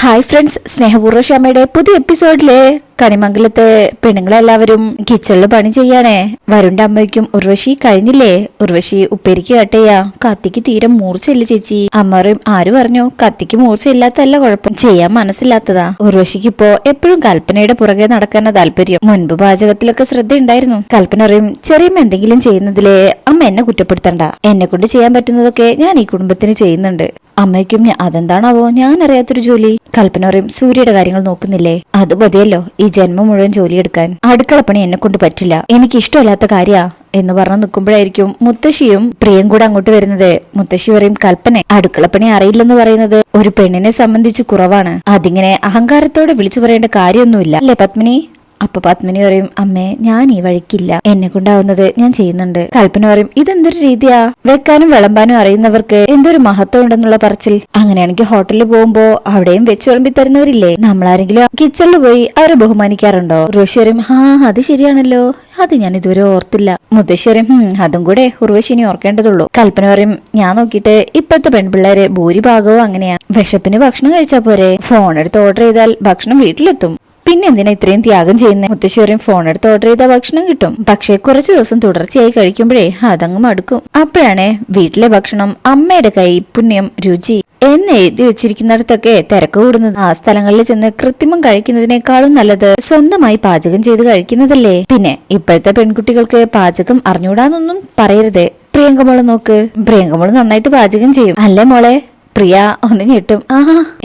Hi friends സ്നേഹപൂർവ ശ്യാമയുടെ പുതിയ എപ്പിസോഡിലെ കണിമംഗലത്തെ പെണ്ണുങ്ങളെല്ലാവരും കിച്ചണിൽ പണി ചെയ്യാണേ. വരുണ്ട അമ്മയ്ക്കും ഉർവശി കഴിഞ്ഞില്ലേ? ഉർവശി ഉപ്പേരിക്ക് കേട്ടയാ കത്തിക്ക് തീരെ മൂർച്ചയില്ല ചേച്ചി. അമ്മറും ആര് പറഞ്ഞു? കത്തിക്ക് മൂർച്ചയില്ലാത്തല്ല കുഴപ്പം. ചെയ്യാൻ മനസ്സില്ലാത്തതാ. ഉർവശിക്ക് ഇപ്പോ എപ്പോഴും കൽപ്പനയുടെ പുറകെ നടക്കാനാ താല്പര്യം. മുൻപ് പാചകത്തിലൊക്കെ ശ്രദ്ധയുണ്ടായിരുന്നു. കൽപ്പന അറിയും ചെറിയമ്മ എന്തെങ്കിലും ചെയ്യുന്നതിലെ അമ്മ എന്നെ കുറ്റപ്പെടുത്തണ്ട. എന്നെ കൊണ്ട് ചെയ്യാൻ പറ്റുന്നതൊക്കെ ഞാൻ ഈ കുടുംബത്തിന് ചെയ്യുന്നുണ്ട്. അമ്മയ്ക്കും അതെന്താണാവോ? ഞാൻ അറിയാത്തൊരു ജോലി. കൽപ്പന പറയും സൂര്യയുടെ കാര്യങ്ങൾ നോക്കുന്നില്ലേ? അത് മതിയല്ലോ. ഈ ജന്മം മുഴുവൻ ജോലിയെടുക്കാൻ അടുക്കളപ്പണി എന്നെ കൊണ്ട് പറ്റില്ല. എനിക്ക് ഇഷ്ടമല്ലാത്ത കാര്യാ എന്ന് പറഞ്ഞു നിൽക്കുമ്പോഴായിരിക്കും മുത്തശ്ശിയും പ്രിയം കൂടെ അങ്ങോട്ട് വരുന്നത്. മുത്തശ്ശി പറയും കൽപ്പന അടുക്കളപ്പണി അറിയില്ലെന്ന് പറയുന്നത് ഒരു പെണ്ണിനെ സംബന്ധിച്ച് കുറവാണ്. അതിങ്ങനെ അഹങ്കാരത്തോടെ വിളിച്ചു പറയേണ്ട കാര്യമൊന്നുമില്ല. അല്ലേ പത്മിനി? അപ്പൊ പത്മിനി പറയും അമ്മേ ഞാൻ ഈ വഴിക്കില്ല. എന്നെ കൊണ്ടാവുന്നത് ഞാൻ ചെയ്യുന്നുണ്ട്. കൽപ്പന പറയും ഇതെന്തൊരു രീതിയാ? വെക്കാനും വിളമ്പാനും അറിയുന്നവർക്ക് എന്തൊരു മഹത്വം ഉണ്ടെന്നുള്ള പറച്ചിൽ. അങ്ങനെയാണെങ്കിൽ ഹോട്ടലിൽ പോകുമ്പോ അവിടെയും വെച്ച് വിളമ്പി തരുന്നവരില്ലേ? നമ്മളാരെങ്കിലും കിച്ചണിൽ പോയി അവരെ ബഹുമാനിക്കാറുണ്ടോ? ഉർവശി പറയും ഹാ അത് ശരിയാണല്ലോ. അത് ഞാൻ ഇതുവരെ ഓർത്തില്ല. മുത്തശ്ശേരും പറയും "ഹും, അതും കൂടെ ഉർവശിനി ഓർക്കേണ്ടതുള്ളൂ. കൽപ്പന പറയും ഞാൻ നോക്കിയിട്ട് ഇപ്പോഴത്തെ പെൺപിള്ളേരെ ഭൂരിഭാഗവും അങ്ങനെയാ. വിശപ്പിന് ഭക്ഷണം കഴിച്ചാ പോരെ. ഫോൺ എടുത്ത് ഓർഡർ ചെയ്താൽ ഭക്ഷണം വീട്ടിലെത്തും. പിന്നെ എന്തിനാ ഇത്രയും ത്യാഗം ചെയ്യുന്നത് മുത്തശ്ശേരിയും ഫോൺ എടുത്ത് ഓർഡർ ചെയ്ത ഭക്ഷണം കിട്ടും. പക്ഷേ കുറച്ച് ദിവസം തുടർച്ചയായി കഴിക്കുമ്പോഴേ അതങ്ങ് മടുക്കും. അപ്പോഴാണ് വീട്ടിലെ ഭക്ഷണം അമ്മയുടെ കൈ പുണ്യം രുചി എന്ന് എഴുതി വെച്ചിരിക്കുന്നിടത്തൊക്കെ തിരക്ക് കൂടുന്നത്. ആ സ്ഥലങ്ങളിൽ ചെന്ന് കൃത്രിമം കഴിക്കുന്നതിനേക്കാളും നല്ലത് സ്വന്തമായി പാചകം ചെയ്ത് കഴിക്കുന്നതല്ലേ? പിന്നെ ഇപ്പോഴത്തെ പെൺകുട്ടികൾക്ക് പാചകം അറിഞ്ഞൂടാന്നൊന്നും പറയരുത്. പ്രിയങ്കമോൾ നോക്ക്. പ്രിയങ്കമോൾ നന്നായിട്ട് പാചകം ചെയ്യും. അല്ലേ മോളെ? പ്രിയ ഒന്ന് ഞെട്ടും. ആ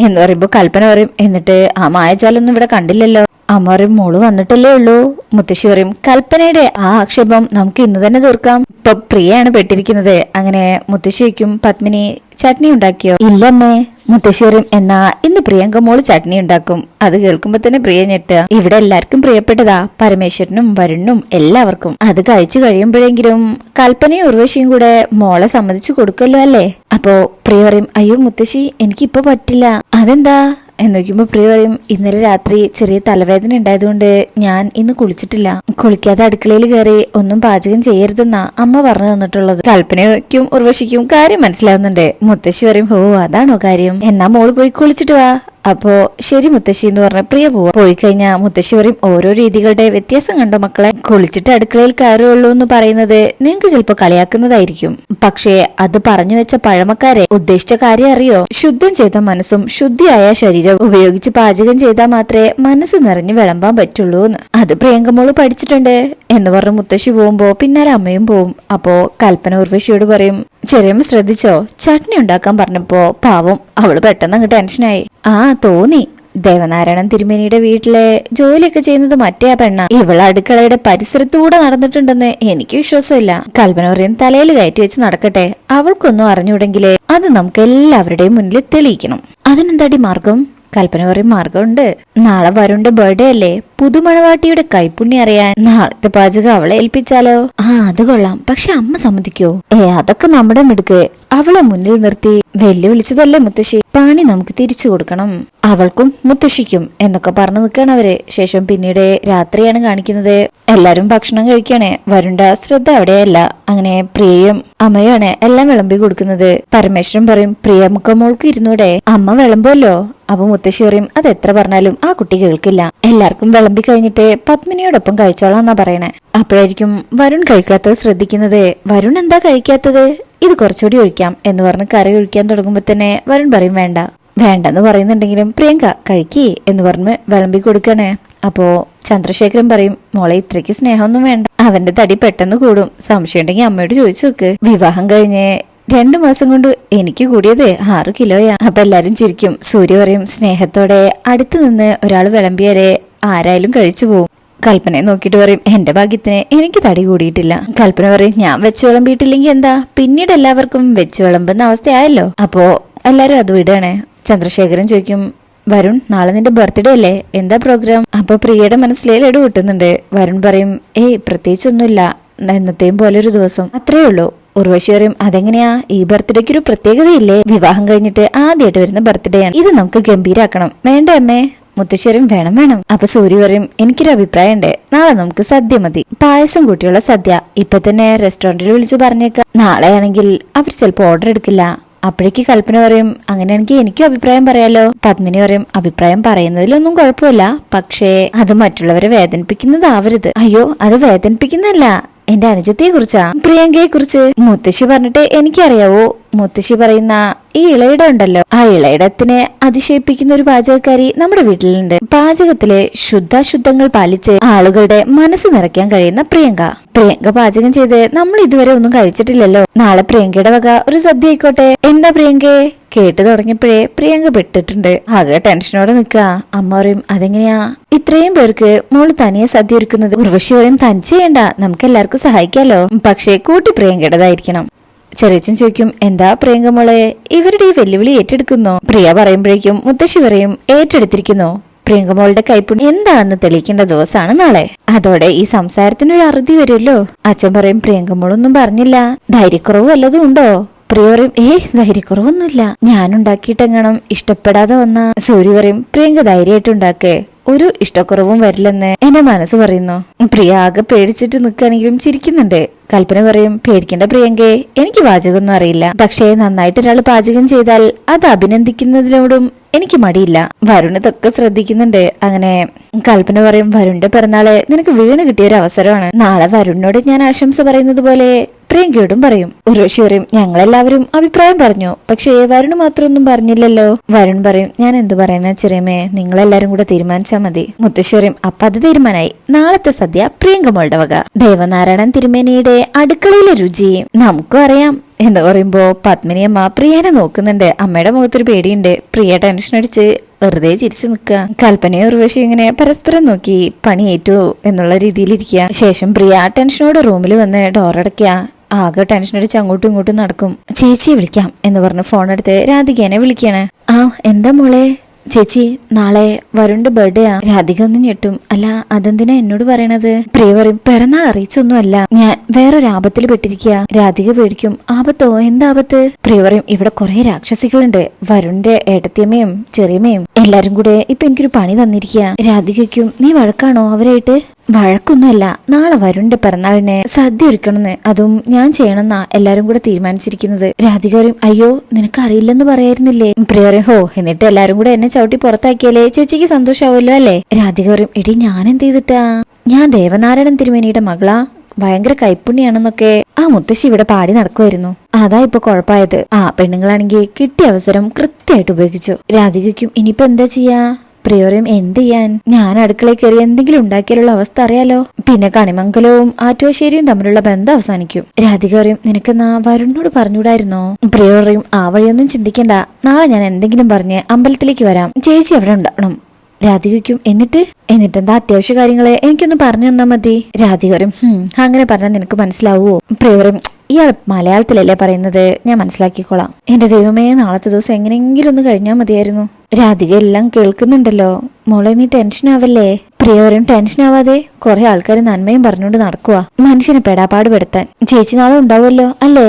എന്ന് പറയുമ്പോ കൽപ്പന പറയും എന്നിട്ട് ആ മായജാലൊന്നും ഇവിടെ കണ്ടില്ലല്ലോ. അമ്മ പറയും മോൾ വന്നിട്ടല്ലേ ഉള്ളൂ. മുത്തശ്ശി പറയും കൽപ്പനയുടെ ആ ആക്ഷേപം നമുക്ക് ഇന്ന് തന്നെ തീർക്കാം. ഇപ്പൊ പ്രിയയാണ് പെട്ടിരിക്കുന്നത്. അങ്ങനെ മുത്തശ്ശിക്കും പത്മിനി ചട്നി ഉണ്ടാക്കിയോ? ഇല്ലമ്മേ. മുത്തശ്ശി എന്ന ഇന്ന് പ്രിയങ്ക മോൾ ചട്നി ഉണ്ടാക്കും. അത് കേൾക്കുമ്പോ തന്നെ പ്രിയ ഞെട്ടുക. ഇവിടെ എല്ലാവർക്കും പ്രിയപ്പെട്ടതാ പരമേശ്വരനും വരുണും എല്ലാവർക്കും. അത് കഴിച്ചു കഴിയുമ്പോഴെങ്കിലും കൽപ്പനയും ഉർവശിയും കൂടെ മോളെ സമ്മതിച്ചു കൊടുക്കല്ലോ അല്ലേ? അപ്പോ പ്രിയ പറയും അയ്യോ മുത്തശ്ശി എനിക്കിപ്പൊ പറ്റില്ല. അതെന്താ? എന്ന് നോക്കുമ്പോ പ്രിയ പറയും ഇന്നലെ രാത്രി ചെറിയ തലവേദന ഉണ്ടായതുകൊണ്ട് ഞാൻ ഇന്ന് കുളിച്ചിട്ടില്ല. കുളിക്കാതെ അടുക്കളയിൽ കയറി ഒന്നും പാചകം ചെയ്യരുതെന്നാ അമ്മ പറഞ്ഞു തന്നിട്ടുള്ളത്. കൽപ്പനയ്ക്കും ഉർവശിക്കും കാര്യം മനസ്സിലാവുന്നുണ്ട്. മുത്തശ്ശി പറയും ഓ അതാണോ കാര്യം? എന്നാ മോൾ പോയി കുളിച്ചിട്ട് വാ. അപ്പോ ശരി മുത്തശ്ശി എന്ന് പറഞ്ഞ പ്രിയ പോവാ. പോയി കഴിഞ്ഞാൽ മുത്തശ്ശി പറയും ഓരോ രീതികളുടെ വ്യത്യാസം കണ്ടോ മക്കളെ? കുളിച്ചിട്ട് അടുക്കളയിൽ കയറുള്ളൂ എന്ന് പറയുന്നത് നിങ്ങൾക്ക് ചിലപ്പോൾ കളിയാക്കുന്നതായിരിക്കും. പക്ഷേ അത് പറഞ്ഞു വെച്ച പഴമക്കാരെ ഉദ്ദേശിച്ച കാര്യം അറിയോ? ശുദ്ധം ചെയ്ത മനസ്സും ശുദ്ധിയായ ശരീരം ഉപയോഗിച്ച് പാചകം ചെയ്താൽ മാത്രമേ മനസ്സ് നിറഞ്ഞു വിളമ്പാൻ പറ്റുള്ളൂ എന്ന്. അത് പ്രിയങ്കമോൾ പഠിച്ചിട്ടുണ്ട്. എന്ന് പറഞ്ഞ് മുത്തശ്ശി പോകുമ്പോ പിന്നാലെ അമ്മയും പോവും. അപ്പോ കൽപ്പന ഉർവശിയോട് പറയും ചെറിയമ്മ ശ്രദ്ധിച്ചോ? ചട്നി ഉണ്ടാക്കാൻ പറഞ്ഞപ്പോ പാവം അവൾ പെട്ടെന്ന് അങ്ങ് ടെൻഷനായി. ആ തോന്നി. ദേവനാരായണൻ തിരുമേനിയുടെ വീട്ടിലെ ജോലിയൊക്കെ ചെയ്യുന്നത് മറ്റേ ആ പെണ്ണ. ഇവൾ അടുക്കളയുടെ പരിസരത്തൂടെ നടന്നിട്ടുണ്ടെന്ന് എനിക്ക് വിശ്വാസമില്ല. കൽപ്പന പറയും തലയിൽ കയറ്റി വെച്ച് നടക്കട്ടെ. അവൾക്കൊന്നും അറിഞ്ഞൂടെങ്കിലേ അത് നമുക്ക് എല്ലാവരുടെയും മുന്നിൽ തെളിയിക്കണം. അതിനെന്താടി മാർഗം? കൽപ്പന പറയും മാർഗമുണ്ട് നാളെ വരുണ്ട് ബർത്ത്ഡേ അല്ലേ? പുതുമണവാട്ടിയുടെ കൈപ്പുണ്യം അറിയാൻ നാളത്തെ പാചകം അവളെ ഏൽപ്പിച്ചാലോ? ആ അത് കൊള്ളാം. പക്ഷെ അമ്മ സമ്മതിക്കോ? ഏ അതൊക്കെ നമ്മുടെ മിടുക്ക്. അവളെ മുന്നിൽ നിർത്തി. വെല്ലുവിളിച്ചതല്ലേ മുത്തശ്ശി? പാണി നമുക്ക് തിരിച്ചു കൊടുക്കണം. അവൾക്കും മുത്തശ്ശിക്കും എന്നൊക്കെ പറഞ്ഞു നിൽക്കുകയാണ് അവർ. ശേഷം പിന്നീട് രാത്രിയാണ് കാണിക്കുന്നത്. എല്ലാരും ഭക്ഷണം കഴിക്കണേ. വരുണ്ട ശ്രദ്ധ അവിടെയല്ല. അങ്ങനെ പ്രിയയും അമ്മയാണ് എല്ലാം വിളമ്പി കൊടുക്കുന്നത്. പരമേശ്വരൻ പറയും പ്രിയ മോൾക്ക് ഇരുന്നൂടെ? അമ്മ വിളമ്പുമല്ലോ അപ്പൊ മുത്തശ്ശി പറയും അത് എത്ര പറഞ്ഞാലും ആ കുട്ടി കേൾക്കില്ല. എല്ലാവർക്കും വിളമ്പി കഴിഞ്ഞിട്ട് പത്മിനിയോടൊപ്പം കഴിച്ചോളാന്നാ പറയണേ. അപ്പോഴായിരിക്കും വരുൺ കഴിക്കാത്തത് ശ്രദ്ധിക്കുന്നത് വരുൺ എന്താ കഴിക്കാത്തത്? ഇത് കുറച്ചുകൂടി ഒഴിക്കാം എന്ന് പറഞ്ഞ് കറി ഒഴിക്കാൻ തുടങ്ങുമ്പോ തന്നെ വരുൺ പറയും വേണ്ട വേണ്ടെന്ന് പറയുന്നുണ്ടെങ്കിലും പ്രിയങ്ക കഴിക്കി എന്ന് പറഞ്ഞ് വിളമ്പി കൊടുക്കണേ. അപ്പോ ചന്ദ്രശേഖരൻ പറയും മോളെ ഇത്രയ്ക്ക് സ്നേഹമൊന്നും വേണ്ട. അവന്റെ തടി പെട്ടെന്ന് കൂടും. സംശയം ഉണ്ടെങ്കിൽ അമ്മയോട് ചോദിച്ചു നോക്ക്. വിവാഹം കഴിഞ്ഞ് രണ്ടു മാസം കൊണ്ട് എനിക്ക് കൂടിയത് ആറു കിലോയാ. അപ്പൊ എല്ലാരും ചിരിക്കും. സൂര്യ പറയും സ്നേഹത്തോടെ അടുത്തു നിന്ന് ഒരാൾ വിളമ്പിയാലേ ആരായാലും കഴിച്ചു പോവും. കൽപ്പനയെ നോക്കിട്ട് പറയും എന്റെ ഭാഗ്യത്തിന് എനിക്ക് തടി കൂടിയിട്ടില്ല. കൽപ്പന പറയും ഞാൻ വെച്ച് വിളമ്പിയിട്ടില്ലെങ്കിൽ എന്താ? പിന്നീട് എല്ലാവർക്കും വെച്ച് വിളമ്പുന്ന അവസ്ഥയായല്ലോ. അപ്പോ എല്ലാരും അത് വിടണേ. ചന്ദ്രശേഖരൻ ചോദിക്കും വരുൺ നാളെ നിന്റെ ബർത്ത്ഡേ അല്ലേ? എന്താ പ്രോഗ്രാം? അപ്പൊ പ്രിയയുടെ മനസ്സിലേ ലഡു കിട്ടുന്നുണ്ട് വരുൺ പറയും ഏയ് പ്രത്യേകിച്ചൊന്നുമില്ല. എന്നത്തെയും പോലെ ഒരു ദിവസം. അത്രേ ഉള്ളൂ. ഉർവശി പറയും അതെങ്ങനെയാ? ഈ ബർത്ത്ഡേക്ക് ഒരു പ്രത്യേകതയില്ലേ? വിവാഹം കഴിഞ്ഞിട്ട് ആദ്യമായിട്ട് വരുന്ന ബർത്ത്ഡേ ആണ്. ഇത് നമുക്ക് ഗംഭീരാക്കണം. വേണ്ട അമ്മേ? മുത്തശ്ശേരും വേണം വേണം. അപ്പൊ സൂര്യ പറയും എനിക്കൊരു അഭിപ്രായം ഉണ്ട് നാളെ നമുക്ക് സദ്യ മതി. പായസം കൂട്ടിയുള്ള സദ്യ. ഇപ്പൊ തന്നെ റെസ്റ്റോറന്റിൽ വിളിച്ചു പറഞ്ഞേക്ക. നാളെ ആണെങ്കിൽ അവർ ചിലപ്പോ ഓർഡർ എടുക്കില്ല. അപ്പോഴേക്ക് കൽപ്പന പറയും അങ്ങനെയാണെങ്കിൽ എനിക്കും അഭിപ്രായം പറയാലോ? പത്മിനി പറയും അഭിപ്രായം പറയുന്നതിലൊന്നും കുഴപ്പമില്ല. പക്ഷേ അത് മറ്റുള്ളവരെ വേദനിപ്പിക്കുന്നതാവരുത് അയ്യോ അത് വേദനിപ്പിക്കുന്നതല്ല. എന്റെ അനുജത്തെ കുറിച്ചാ പ്രിയങ്കയെ കുറിച്ച് മുത്തശ്ശി പറഞ്ഞിട്ട് എനിക്കറിയാവോ? മുത്തശ്ശി പറയുന്ന ഈ ഇളയിട ഉണ്ടല്ലോ. ആ ഇളയിടത്തിനെ അതിശയിപ്പിക്കുന്ന ഒരു പാചകക്കാരി നമ്മുടെ വീട്ടിലുണ്ട്. പാചകത്തിലെ ശുദ്ധാശുദ്ധങ്ങൾ പാലിച്ച് ആളുകളുടെ മനസ്സ് നിറയ്ക്കാൻ കഴിയുന്ന പ്രിയങ്ക. പ്രിയങ്ക പാചകം ചെയ്ത് നമ്മൾ ഇതുവരെ ഒന്നും കഴിച്ചിട്ടില്ലല്ലോ. നാളെ പ്രിയങ്കയുടെ വക ഒരു സദ്യ ആയിക്കോട്ടെ. എന്താ പ്രിയങ്കയെ കേട്ടു തുടങ്ങിയപ്പോഴേ പ്രിയങ്ക പെട്ടിട്ടുണ്ട്. ആകെ ടെൻഷനോടെ നിൽക്കുക അമ്മ പറയും അതെങ്ങനെയാ? ഇത്രയും പേർക്ക് മോൾ തനിയെ സദ്യ ഒരുക്കുന്നത് ഉർവശി പറയും തനി ചെയ്യണ്ട. നമുക്ക് എല്ലാവർക്കും സഹായിക്കാലോ. പക്ഷേ കൂട്ടി പ്രിയങ്കയുടേതായിരിക്കണം. ചെറിയച്ചൻ ചോദിക്കും എന്താ പ്രിയങ്ക മോളെ? ഇവരുടെ ഈ വെല്ലുവിളി ഏറ്റെടുക്കുന്നു. പ്രിയ പറയുമ്പോഴേക്കും മുത്തശ്ശി പറയും ഏറ്റെടുത്തിരിക്കുന്നു. പ്രിയങ്ക മോളുടെ കൈപ്പുണ്യം എന്താണെന്ന് തെളിയിക്കേണ്ട ദിവസമാണ് നാളെ. അതോടെ ഈ സംസാരത്തിന് ഒരു അറുതി വരുമല്ലോ. അച്ഛൻ പറയും പ്രിയങ്ക മോളൊന്നും പറഞ്ഞില്ല. ധൈര്യക്കുറവ് വല്ലതും ഉണ്ടോ? പ്രിയ പറയും ഏ ധൈര്യക്കുറവൊന്നുമില്ല. ഞാൻ ഉണ്ടാക്കിയിട്ടെങ്ങണം ഇഷ്ടപ്പെടാതെ വന്ന. സൂര്യ പറയും പ്രിയങ്ക ധൈര്യമായിട്ട് ഉണ്ടാക്കേ. ഒരു ഇഷ്ടക്കുറവും വരില്ലെന്ന് എന്റെ മനസ്സ് പറയുന്നു. പ്രിയ ആകെ പേടിച്ചിട്ട് നിൽക്കുകയാണെങ്കിലും ചിരിക്കുന്നുണ്ട്. കൽപ്പന പറയും പേടിക്കേണ്ട പ്രിയങ്കെ എനിക്ക് പാചകമൊന്നും അറിയില്ല. പക്ഷേ നന്നായിട്ട് ഒരാൾ പാചകം ചെയ്താൽ അത് അഭിനന്ദിക്കുന്നതിനോടും എനിക്ക് മടിയില്ല. വരുൺ ഇതൊക്കെ ശ്രദ്ധിക്കുന്നുണ്ട്. അങ്ങനെ കൽപ്പന പറയും വരുണിന്റെ പിറന്നാൾ നിനക്ക് വീണ് കിട്ടിയ ഒരു അവസരമാണ്. നാളെ വരുണിനോട് ഞാൻ ആശംസ പറയുന്നത് പോലെ പ്രിയങ്കയോടും പറയും. ഉർവശി ഞങ്ങളെല്ലാവരും അഭിപ്രായം പറഞ്ഞു. പക്ഷേ വരുണ് മാത്രമൊന്നും പറഞ്ഞില്ലല്ലോ. വരുൺ പറയും ഞാൻ എന്തു പറയുന്ന ചെറിയമേ നിങ്ങളെല്ലാരും കൂടെ തീരുമാനിച്ചാ മതി. മുത്തശ്ശി അപ്പൊ അത് തീരുമാനായി. നാളത്തെ സദ്യ പ്രിയങ്ക മോളുടെ വക. ദേവനാരായണൻ തിരുമേനിയുടെ അടുക്കളയിലെ രുചി നമുക്കും അറിയാം. എന്ന് പറയുമ്പോ പത്മിനിയമ്മ പ്രിയനെ നോക്കുന്നുണ്ട്. അമ്മയുടെ മുഖത്തൊരു പേടിയുണ്ട്. പ്രിയ ടെൻഷൻ അടിച്ച് വെറുതെ ചിരിച്ചു നിൽക്കുക. കൽപ്പനയും ഉർവശി ഇങ്ങനെ പരസ്പരം നോക്കി പണിയേറ്റു എന്നുള്ള രീതിയിലിരിക്കുക ശേഷം പ്രിയ ടെൻഷനോടെ റൂമിൽ വന്ന് ഡോറടയ്ക്കുക ആകെ ടെൻഷൻ അടിച്ച് അങ്ങോട്ടും ഇങ്ങോട്ടും നടക്കും. ചേച്ചിയെ വിളിക്കാം എന്ന് പറഞ്ഞ് ഫോൺ എടുത്ത് രാധികേനെ വിളിക്കാണ്. ആ എന്താ മോളെ? ചേച്ചി നാളെ വരുണ്ട് ബർത്ത്ഡേ ആ. രാധിക ഒന്ന് ഞെട്ടും. അല്ല അതെന്തിനാ എന്നോട് പറയണത്? പ്രിയ പറയും പിറന്നാൾ അറിയിച്ചൊന്നും അല്ല ഞാൻ വേറൊരു ആപത്തിൽ പെട്ടിരിക്കുക രാധിക പേടിക്കും ആപത്തോ? എന്താപത്ത് പ്രിയ പറയും ഇവിടെ കുറെ രാക്ഷസികളുണ്ട്. വരുണിന്റെ ഏട്ടത്തിയമ്മയും ചെറിയമ്മയും എല്ലാരും കൂടെ ഇപ്പൊ എനിക്കൊരു പണി തന്നിരിക്കുക രാധികയ്ക്കും നീ വഴക്കാണോ അവരായിട്ട്? വഴക്കൊന്നുമല്ല. നാളെ വരുണ്ട് പിറന്നാളിന്. സദ്യ ഒരുക്കണമെന്ന്. അതും ഞാൻ ചെയ്യണമെന്നാ എല്ലാരും കൂടെ തീരുമാനിച്ചിരിക്കുന്നത്. രാധിക പറയും അയ്യോ നിനക്ക് അറിയില്ലെന്ന് പറയായിരുന്നില്ലേ? പ്രിയ ഹോ എന്നിട്ട് എല്ലാരും കൂടെ എന്നെ ചവിട്ടി പുറത്താക്കിയാലേ ചേച്ചിക്ക് സന്തോഷാവല്ലോ അല്ലേ? രാധിക പറയും എടി ഞാൻ എന്ത് ചെയ്തിട്ടാ? ഞാൻ ദേവനാരായണൻ തിരുമേനിയുടെ മകളാ. ഭയങ്കര കൈപ്പുണ്യാണെന്നൊക്കെ ആ മുത്തശ്ശി ഇവിടെ പാടി നടക്കുമായിരുന്നു അതാ ഇപ്പൊ കുഴപ്പമായത്. ആ പെണ്ണുങ്ങളാണെങ്കിൽ കിട്ടിയ അവസരം കൃത്യമായിട്ട് ഉപയോഗിച്ചു. രാധികയ്ക്കും ഇനിയിപ്പോ എന്താ ചെയ്യാ? പ്രിയോറിയം എന്ത് ചെയ്യാൻ? ഞാൻ അടുക്കളയിൽ കയറി എന്തെങ്കിലും ഉണ്ടാക്കിയാലുള്ള അവസ്ഥ അറിയാലോ? പിന്നെ കണിമംഗലവും ആറ്റുവശ്ശേരിയും തമ്മിലുള്ള ബന്ധം അവസാനിക്കും. രാധിക പറയും നിനക്കെന്നാ വരുണിനോട് പറഞ്ഞുകൂടായിരുന്നോ? പ്രിയോറിയും ആ വഴിയൊന്നും ചിന്തിക്കണ്ട. നാളെ ഞാൻ എന്തെങ്കിലും പറഞ്ഞ് അമ്പലത്തിലേക്ക് വരാം. ചേച്ചി അവിടെ ഉണ്ടാവണം. രാധികയ്ക്കും എന്നിട്ട്? എന്നിട്ടെന്താ അത്യാവശ്യ കാര്യങ്ങളെ? എനിക്കൊന്ന് പറഞ്ഞു തന്നാ മതി. രാധിക പറയും അങ്ങനെ പറഞ്ഞാൽ നിനക്ക് മനസ്സിലാവുമോ പ്രിയവരും ഇയാൾ മലയാളത്തിലല്ലേ പറയുന്നത്? ഞാൻ മനസ്സിലാക്കിക്കോളാം. എന്റെ ദൈവമേ നാളത്തെ ദിവസം എങ്ങനെയെങ്കിലും ഒന്ന് കഴിഞ്ഞാൽ മതിയായിരുന്നു. രാധിക എല്ലാം കേൾക്കുന്നുണ്ടല്ലോ. മോളെ നീ ടെൻഷൻ ആവല്ലേ? പ്രിയവരും ടെൻഷൻ ആവാതെ കുറെ ആൾക്കാർ നന്മയും പറഞ്ഞുകൊണ്ട് നടക്കുക മനുഷ്യനെ പെടാപ്പാട് പെടുത്താൻ. ചേച്ചി നാളെ ഉണ്ടാവുമല്ലോ അല്ലേ?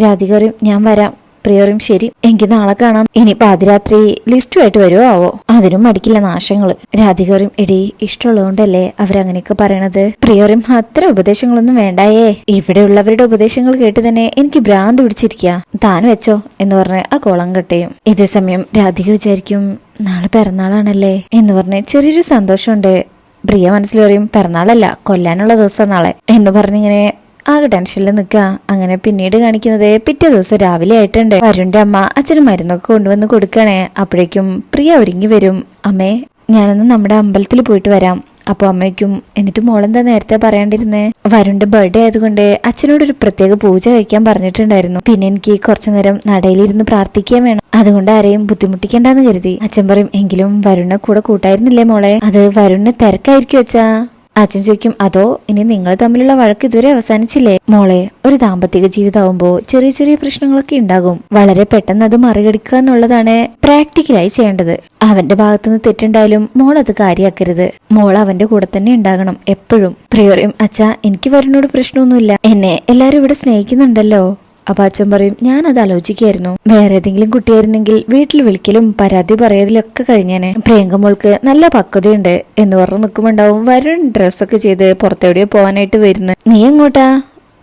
രാധിക പറയും ഞാൻ വരാം. പ്രിയറും ശരി. എങ്കിൽ നാളെ കാണാം. ഇനി പാതിരാത്രി ലിസ്റ്റുമായിട്ട് വരുമോ ആവോ അതിനും മടിക്കില്ല നാശങ്ങൾ. രാധികറും എടി ഇഷ്ടമുള്ളതുകൊണ്ടല്ലേ അവരങ്ങനെയൊക്കെ പറയണത്? പ്രിയറും അത്ര ഉപദേശങ്ങളൊന്നും വേണ്ടായേ. ഇവിടെയുള്ളവരുടെ ഉപദേശങ്ങൾ കേട്ട് തന്നെ എനിക്ക് ഭ്രാന്ത് പിടിച്ചിരിക്കുക താൻ വെച്ചോ എന്ന് പറഞ്ഞ് ആ കോളം കെട്ടയും ഇതേ സമയം രാധിക വിചാരിക്കും നാളെ പിറന്നാളാണല്ലേ? എന്ന് പറഞ്ഞ് ചെറിയൊരു സന്തോഷമുണ്ട്. പ്രിയ മനസ്സിൽ പറയും പിറന്നാളല്ല കൊല്ലാനുള്ള ദിവസം നാളെ. എന്ന് പറഞ്ഞിങ്ങനെ ആകെ ടെൻഷനിൽ നിൽക്കുക അങ്ങനെ പിന്നീട് കാണിക്കുന്നത് പിറ്റേ ദിവസം രാവിലെ ആയിട്ടുണ്ട്. വരുണിന്റെ അമ്മ അച്ഛന് മരുന്നൊക്കെ കൊണ്ടുവന്ന് കൊടുക്കണേ. അപ്പോഴേക്കും പ്രിയ ഒരുങ്ങി വരും. അമ്മേ ഞാനൊന്ന് നമ്മുടെ അമ്പലത്തിൽ പോയിട്ട് വരാം. അപ്പൊ അമ്മയ്ക്കും എന്നിട്ട് മോളെന്താ നേരത്തെ പറയാണ്ടിരുന്നേ? വരുണിന്റെ ബർത്ത്ഡേ ആയതുകൊണ്ട് അച്ഛനോട് ഒരു പ്രത്യേക പൂജ കഴിക്കാൻ പറഞ്ഞിട്ടുണ്ടായിരുന്നു. പിന്നെ എനിക്ക് കുറച്ചു നേരം നടയിലിരുന്ന് പ്രാർത്ഥിക്കാൻ വേണം. അതുകൊണ്ട് ആരെയും ബുദ്ധിമുട്ടിക്കേണ്ടെന്ന് കരുതി. അച്ഛൻ പറയും എങ്കിലും വരുണിനെ കൂടെ കൂട്ടായിരുന്നില്ലേ മോളെ? അത് വരുണിന് തിരക്കായിരിക്കും അച്ഛാ. അച്ഛൻ ചോദിക്കും അതോ ഇനി നിങ്ങൾ തമ്മിലുള്ള വഴക്ക് ഇതുവരെ അവസാനിച്ചില്ലേ? മോളെ ഒരു ദാമ്പത്തിക ജീവിതമാകുമ്പോ ചെറിയ ചെറിയ പ്രശ്നങ്ങളൊക്കെ ഉണ്ടാകും. വളരെ പെട്ടെന്ന് അത് മറികടിക്കുക എന്നുള്ളതാണ് പ്രാക്ടിക്കലായി ചെയ്യേണ്ടത്. അവന്റെ ഭാഗത്തുനിന്ന് തെറ്റുണ്ടായാലും മോൾ അത് കാര്യമാക്കരുത് മോൾ അവന്റെ കൂടെ തന്നെ ഉണ്ടാകണം എപ്പോഴും. പ്രിയോറിയും അച്ഛ എനിക്ക് വരുന്നോട് പ്രശ്നമൊന്നുമില്ല. എന്നെ എല്ലാരും ഇവിടെ സ്നേഹിക്കുന്നുണ്ടല്ലോ. അപ്പൊ അച്ഛൻ പറയും ഞാൻ അത് ആലോചിക്കായിരുന്നു വേറെ ഏതെങ്കിലും കുട്ടിയായിരുന്നെങ്കിൽ വീട്ടിൽ വിളിക്കലും പരാതി പറയലൊക്കെ കഴിഞ്ഞേനെ. പ്രിയങ്ക മോൾക്ക് നല്ല പക്വതയുണ്ട് എന്ന് പറഞ്ഞു നിൽക്കുമ്പോണ്ടാവും വരുൺ ഡ്രസ്സൊക്കെ ചെയ്ത് പുറത്തെവിടെയോ പോകാനായിട്ട് വരുന്നു നീ എങ്ങോട്ടാ?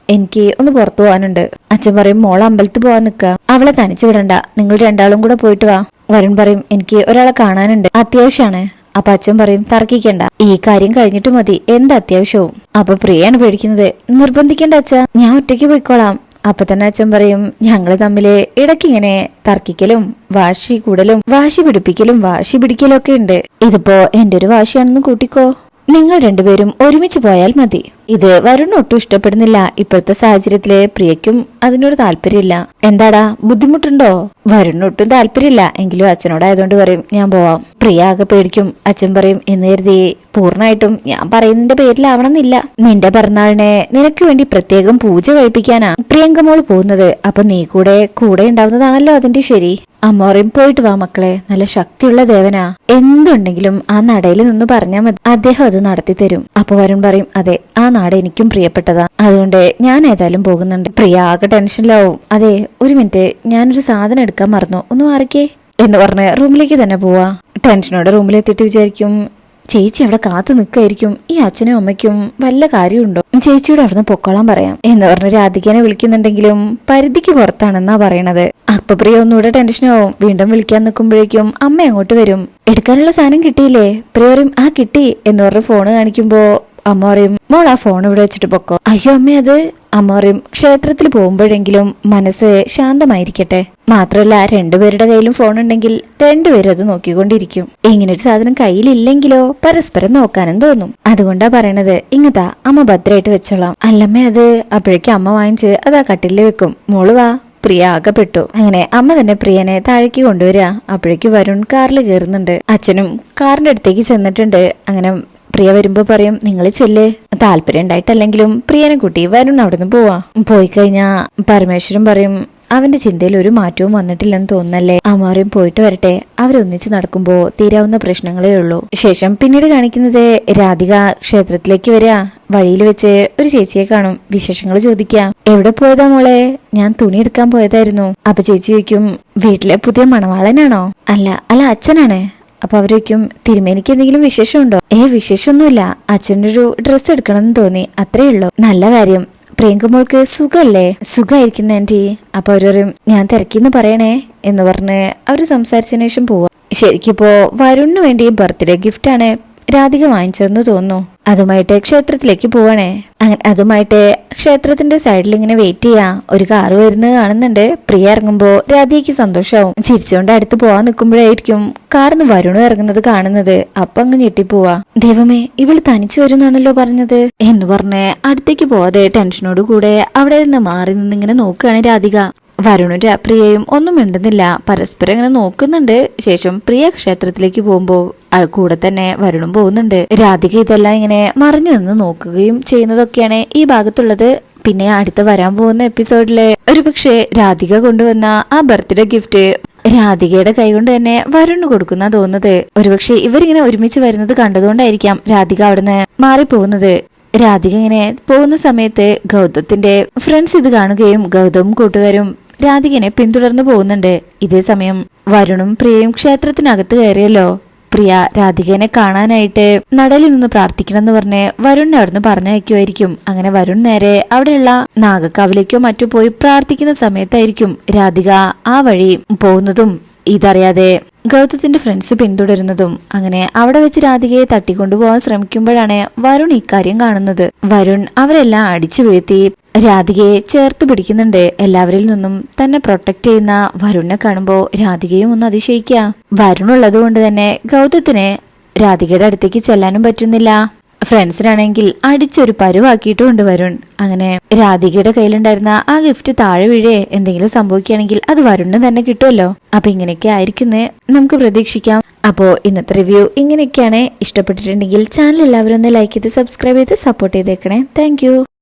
എനിക്ക് ഒന്ന് പുറത്തു പോകാനുണ്ട്. അച്ഛൻ പറയും മോൾ അമ്പലത്തിൽ പോവാൻ നിൽക്കുക. അവളെ തനിച്ചു വിടണ്ട. നിങ്ങൾ രണ്ടാളും കൂടെ പോയിട്ട് വാ. വരുൺ പറയും എനിക്ക് ഒരാളെ കാണാനുണ്ട്. അത്യാവശ്യമാണ്. അപ്പൊ അച്ഛൻ പറയും തർക്കിക്കണ്ട. ഈ കാര്യം കഴിഞ്ഞിട്ട് മതി. എന്ത് അത്യാവശ്യവും? അപ്പൊ പ്രിയാണ് പേടിക്കുന്നത് നിർബന്ധിക്കണ്ട അച്ഛ. ഞാൻ ഒറ്റയ്ക്ക് പോയിക്കോളാം. അപ്പൊ തന്നെ അച്ഛൻ പറയും ഞങ്ങൾ തമ്മിൽ ഇടയ്ക്കിങ്ങനെ തർക്കിക്കലും വാശി കൂടലും വാശി പിടിപ്പിക്കലും വാശി പിടിക്കലും ഒക്കെ ഉണ്ട്. ഇതിപ്പോ എന്റെ ഒരു വാശിയാണെന്ന് കൂട്ടിക്കോ. നിങ്ങൾ രണ്ടുപേരും ഒരുമിച്ച് പോയാൽ മതി. ഇത് വരുൺ ഒട്ടും ഇഷ്ടപ്പെടുന്നില്ല. ഇപ്പോഴത്തെ സാഹചര്യത്തിൽ പ്രിയയ്ക്കും അതിനൊരു താല്പര്യമില്ല. എന്താടാ ബുദ്ധിമുട്ടുണ്ടോ? വരുൺ ഒട്ടും താല്പര്യമില്ല. എങ്കിലും അച്ഛനോടായതുകൊണ്ട് പറയും ഞാൻ പോവാം. പ്രിയ ആകെ പേടിക്കും. അച്ഛൻ പറയും എന്ന് കരുതി പൂർണമായിട്ടും ഞാൻ പറയുന്നതിന്റെ പേരിലാവണമെന്നില്ല. നിന്റെ പിറന്നാളിനെ നിനക്ക് വേണ്ടി പ്രത്യേകം പൂജ കഴിപ്പിക്കാനാ പ്രിയങ്കമോൾ പോകുന്നത്. അപ്പൊ നീ കൂടെ കൂടെ ഉണ്ടാവുന്നതാണല്ലോ അതിന്റെ ശരി. അമ്മ പറയും പോയിട്ട് വാ മക്കളെ. നല്ല ശക്തിയുള്ള ദേവനാ. എന്തുണ്ടെങ്കിലും ആ നടയിൽ നിന്ന് പറഞ്ഞാൽ മതി. അദ്ദേഹം അത് നടത്തി തരും അപ്പൊ വരുൺ പറയും അതെ ആ നാട് എനിക്കും പ്രിയപ്പെട്ടതാണ് അതുകൊണ്ട് ഞാൻ ഏതായാലും പോകുന്നുണ്ട്. പ്രിയ ആകെ ടെൻഷനിലാവും. അതെ ഒരു മിനിറ്റ്. ഞാനൊരു സാധനം എടുക്കാൻ മറന്നു. ഒന്ന് മാറിക്കേ. എന്ന് പറഞ്ഞ് റൂമിലേക്ക് തന്നെ പോവാ. ടെൻഷനോടെ റൂമിലെത്തിയിട്ട് വിചാരിക്കും ചേച്ചി അവിടെ കാത്തു നിൽക്കായിരിക്കും ഈ അച്ഛനും അമ്മയ്ക്കും വല്ല കാര്യമുണ്ടോ? ചേച്ചിയോട് അവിടുന്ന് പൊക്കോളാൻ പറയാം. എന്ന് പറഞ്ഞ് രാധികനെ വിളിക്കുന്നുണ്ടെങ്കിലും പരിധിക്ക് പുറത്താണെന്നാ പറയണത്. അപ്പൊ പ്രിയ ഒന്നുകൂടെ ടെൻഷനാവും. വീണ്ടും വിളിക്കാൻ നിൽക്കുമ്പോഴേക്കും അമ്മ അങ്ങോട്ട് വരും. എടുക്കാനുള്ള സാധനം കിട്ടിയില്ലേ? പ്രിയ പറയും ആ കിട്ടി. എന്ന് പറഞ്ഞ് ഫോണ് കാണിക്കുമ്പോ അമ്മ മോൾ ആ ഫോൺ ഇവിടെ വെച്ചിട്ട് പൊക്കോ. അയ്യോ അമ്മ അത് അമ്മ ക്ഷേത്രത്തിൽ പോകുമ്പോഴെങ്കിലും മനസ്സ് ശാന്തമായിരിക്കട്ടെ. മാത്രമല്ല രണ്ടുപേരുടെ കയ്യിലും ഫോൺ ഉണ്ടെങ്കിൽ രണ്ടുപേരും അത് നോക്കിക്കൊണ്ടിരിക്കും. ഒരു സാധനം കയ്യിലില്ലെങ്കിലോ പരസ്പരം നോക്കാനും തോന്നും. അതുകൊണ്ടാ പറയണത് ഇങ്ങതാ അമ്മ ഭദ്രമായിട്ട് വെച്ചോളാം. അല്ലമ്മേ അത് അപ്പോഴേക്കും അമ്മ വാങ്ങിച്ച് അത് കട്ടിലിൽ വെക്കും. മോൾ വാ പ്രിയ ആകപ്പെട്ടു. അങ്ങനെ അമ്മ തന്നെ പ്രിയനെ താഴേക്ക് കൊണ്ടുവരിക അപ്പോഴേക്കും വരുൺ കാറിൽ കയറുന്നുണ്ട് അച്ഛനും കാറിന്റെ അടുത്തേക്ക് ചെന്നിട്ടുണ്ട്. അങ്ങനെ പ്രിയ വരുമ്പോ പറയും നിങ്ങൾ ചെല്ലേ. താല്പര്യം ഉണ്ടായിട്ടല്ലെങ്കിലും പ്രിയനെ കൂട്ടി വരുൺ അവിടുന്ന് പോവാ. പോയി കഴിഞ്ഞാ പരമേശ്വരൻ പറയും അവന്റെ ചിന്തയിൽ ഒരു മാറ്റവും വന്നിട്ടില്ലെന്ന് തോന്നല്ലേ അമ്മാറിയും പോയിട്ട് വരട്ടെ. അവരൊന്നിച്ച് നടക്കുമ്പോ തീരാവുന്ന പ്രശ്നങ്ങളേ ഉള്ളൂ. ശേഷം പിന്നീട് കാണിക്കുന്നത് രാധിക ക്ഷേത്രത്തിലേക്ക് വരിക വഴിയിൽ വെച്ച് ഒരു ചേച്ചിയെ കാണും. വിശേഷങ്ങൾ ചോദിക്കാം. എവിടെ പോയതാ മോളെ? ഞാൻ തുണി എടുക്കാൻ പോയതായിരുന്നു. അപ്പൊ ചേച്ചി ചോദിക്കും വീട്ടിലെ പുതിയ മണവാളനാണോ? അല്ല അല്ല അച്ഛനാണ്. അപ്പൊ അവർ തിരുമേനിക്ക് എന്തെങ്കിലും വിശേഷമുണ്ടോ? ഏ വിശേഷമൊന്നുമില്ല. അച്ഛനൊരു ഡ്രസ്സ് എടുക്കണമെന്ന് തോന്നി. അത്രേ ഉള്ളൂ. നല്ല കാര്യം. പ്രിയങ്കമോൾക്ക് സുഖല്ലേ? സുഖായിരിക്കുന്ന ആന്റി. അപ്പൊ അവർ പറയും ഞാൻ തിരക്കിന്ന് പറയണേ എന്ന് പറഞ്ഞ് അവർ സംസാരിച്ചതിന് ശേഷം പോവാ. ശരിക്കിപ്പോ വരുണിന് വേണ്ടി ബർത്ത്ഡേ ഗിഫ്റ്റ് ആണ് രാധിക വാങ്ങിച്ചെന്ന് തോന്നുന്നു. അതുമായിട്ട് ക്ഷേത്രത്തിലേക്ക് പോവാണേ. അങ്ങനെ അതുമായിട്ട് ക്ഷേത്രത്തിന്റെ സൈഡിൽ ഇങ്ങനെ വെയിറ്റ് ചെയ്യാ. ഒരു കാറ് വരുന്നത് കാണുന്നുണ്ട്. പ്രിയ ഇറങ്ങുമ്പോ രാധികയ്ക്ക് സന്തോഷാവും. ചിരിച്ചുകൊണ്ട് അടുത്ത് പോവാൻ നിൽക്കുമ്പോഴായിരിക്കും കാർന്ന് വരുണു ഇറങ്ങുന്നത് കാണുന്നത്. അപ്പൊ അങ്ങ് ഞെട്ടിപ്പോവാ. ദൈവമേ ഇവൾ തനിച്ചു വരുന്നാണല്ലോ പറഞ്ഞത്. എന്ന് പറഞ്ഞ് അടുത്തേക്ക് പോവാതെ ടെൻഷനോട് കൂടെ അവിടെ നിന്ന് മാറി നിന്ന് ഇങ്ങനെ നോക്കുകയാണ് രാധിക. വരുണും പ്രിയയും ഒന്നും മിണ്ടുന്നില്ല. പരസ്പരം ഇങ്ങനെ നോക്കുന്നുണ്ട്. ശേഷം പ്രിയ ക്ഷേത്രത്തിലേക്ക് പോകുമ്പോൾ കൂടെ തന്നെ വരുണും പോകുന്നുണ്ട്. രാധിക ഇതെല്ലാം ഇങ്ങനെ മറിഞ്ഞു നിന്ന് നോക്കുകയും ചെയ്യുന്നതൊക്കെയാണ് ഈ ഭാഗത്തുള്ളത്. പിന്നെ അടുത്ത് വരാൻ പോകുന്ന എപ്പിസോഡിൽ ഒരുപക്ഷെ രാധിക കൊണ്ടുവന്ന ആ ബർത്ത്ഡേ ഗിഫ്റ്റ് രാധികയുടെ കൈകൊണ്ട് തന്നെ വരുണ് കൊടുക്കുന്ന തോന്നുന്നത്. ഒരുപക്ഷെ ഇവരിങ്ങനെ ഒരുമിച്ച് വരുന്നത് കണ്ടതുകൊണ്ടായിരിക്കാം രാധിക അവിടുന്ന് മാറിപ്പോകുന്നത്. രാധിക ഇങ്ങനെ പോകുന്ന സമയത്ത് ഗൗതത്തിന്റെ ഫ്രണ്ട്സ് ഇത് കാണുകയും ഗൗതവും കൂട്ടുകാരും രാധികനെ പിന്തുടർന്നു പോകുന്നുണ്ട്. ഇതേ സമയം വരുണും പ്രിയയും ക്ഷേത്രത്തിനകത്ത് കയറിയല്ലോ. പ്രിയ രാധികനെ കാണാനായിട്ട് നടലിൽ നിന്ന് പ്രാർത്ഥിക്കണമെന്ന് പറഞ്ഞ് വരുണിനെ അവിടുന്ന് പറഞ്ഞയക്കുമായിരിക്കും. അങ്ങനെ വരുൺ നേരെ അവിടെയുള്ള നാഗക്കാവിലേക്കോ മറ്റോ പോയി പ്രാർത്ഥിക്കുന്ന സമയത്തായിരിക്കും രാധിക ആ വഴി പോകുന്നതും ഇതറിയാതെ ഗൗതത്തിന്റെ ഫ്രണ്ട്സ് പിന്തുടരുന്നതും അങ്ങനെ അവിടെ വെച്ച് രാധികയെ തട്ടിക്കൊണ്ടുപോകാൻ ശ്രമിക്കുമ്പോഴാണ് വരുൺ ഇക്കാര്യം കാണുന്നത്. വരുൺ അവരെല്ലാം അടിച്ചു വീഴ്ത്തി രാധികയെ ചേർത്ത് പിടിക്കുന്നുണ്ട്. എല്ലാവരിൽ നിന്നും തന്നെ പ്രൊട്ടക്ട് ചെയ്യുന്ന വരുണിനെ കാണുമ്പോൾ രാധികയും ഒന്ന് അതിശയിക്കുക. വരുൺ ഉള്ളതുകൊണ്ട് തന്നെ ഗൗതത്തിന് രാധികയുടെ അടുത്തേക്ക് ചെല്ലാനും പറ്റുന്നില്ല. ഫ്രണ്ട്സിനാണെങ്കിൽ അടിച്ചൊരു പരുവാക്കിയിട്ടുണ്ട് വരുൺ അങ്ങനെ രാധികയുടെ കയ്യിലുണ്ടായിരുന്ന ആ ഗിഫ്റ്റ് താഴെ വീഴേ എന്തെങ്കിലും സംഭവിക്കുകയാണെങ്കിൽ അത് വരുണിന് തന്നെ കിട്ടുമല്ലോ അപ്പൊ ഇങ്ങനെയൊക്കെ ആയിരിക്കുന്നേ നമുക്ക് പ്രതീക്ഷിക്കാം. അപ്പോ ഇന്നത്തെ റിവ്യൂ ഇങ്ങനെയൊക്കെയാണ്. ഇഷ്ടപ്പെട്ടിട്ടുണ്ടെങ്കിൽ ചാനൽ എല്ലാവരും ഒന്ന് ലൈക്ക് ചെയ്ത് സബ്സ്ക്രൈബ് ചെയ്ത് സപ്പോർട്ട് ചെയ്തേക്കണേ. താങ്ക്